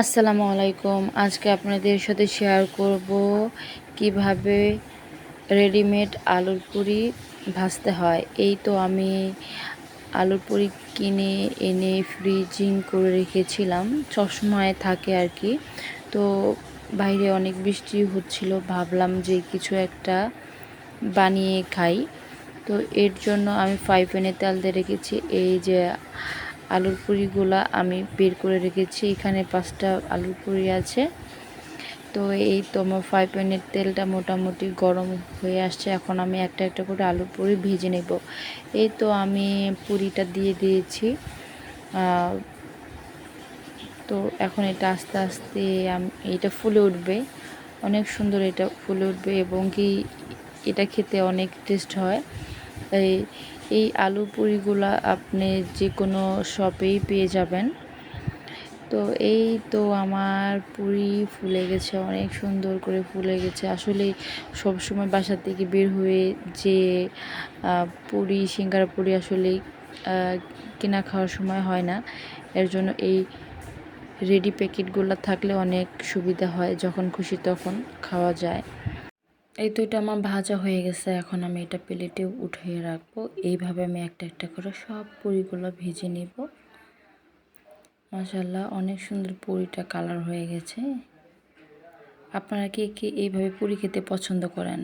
আসসালামু আলাইকুম। আজকে আপনাদের সাথে শেয়ার করব কীভাবে রেডিমেড আলুর পুরি ভাজতে হয়। এই তো আমি আলুর পুরি কিনে এনে ফ্রিজিং করে রেখেছিলাম। সবসময় থাকে আর কি। তো বাইরে অনেক বৃষ্টি হচ্ছিল, ভাবলাম যে কিছু একটা বানিয়ে খাই। তো এর জন্য আমি ফ্রাই প্যানে তেল দিয়ে রেখেছি। এই যে আলুর পুরিগুলা আমি বের করে রেখেছি। এখানে পাঁচটা আলুর পুরি আছে। তো এই তো আমার ফ্রাই প্যানের তেলটা মোটামুটি গরম হয়ে আসছে। এখন আমি একটা একটা করে আলুর পুরি ভেজে নেব। এই তো আমি পুরিটা দিয়ে দিয়েছি। তো এখন এটা আস্তে আস্তে এটা ফুলে উঠবে। অনেক সুন্দর এটা ফুলে উঠবে এবং কি এটা খেতে অনেক টেস্ট হয়। এই এই আলু পুরিগুলো আপনি যে কোনো শপেই পেয়ে যাবেন। তো এই তো আমার পুরি ফুলে গেছে, অনেক সুন্দর করে ফুলে গেছে। আসলে সব সময় বাসা থেকে বের হয়ে যে পুরি, সিঙ্গারা পুরি আসলে কেনা খাওয়ার সময় হয় না। এর জন্য এই রেডি প্যাকেটগুলো থাকলে অনেক সুবিধা হয়, যখন খুশি তখন খাওয়া যায়। এই তো এটা আমার ভাজা হয়ে গেছে, এখন আমি এটা প্লেটে উঠিয়ে রাখব। এইভাবে আমি একটা একটা করে সব পুরিগুলো ভেজে নিব। মাসাল্লাহ অনেক সুন্দর পুরিটা কালার হয়ে গেছে। আপনারা কে কে এইভাবে পুরি খেতে পছন্দ করেন?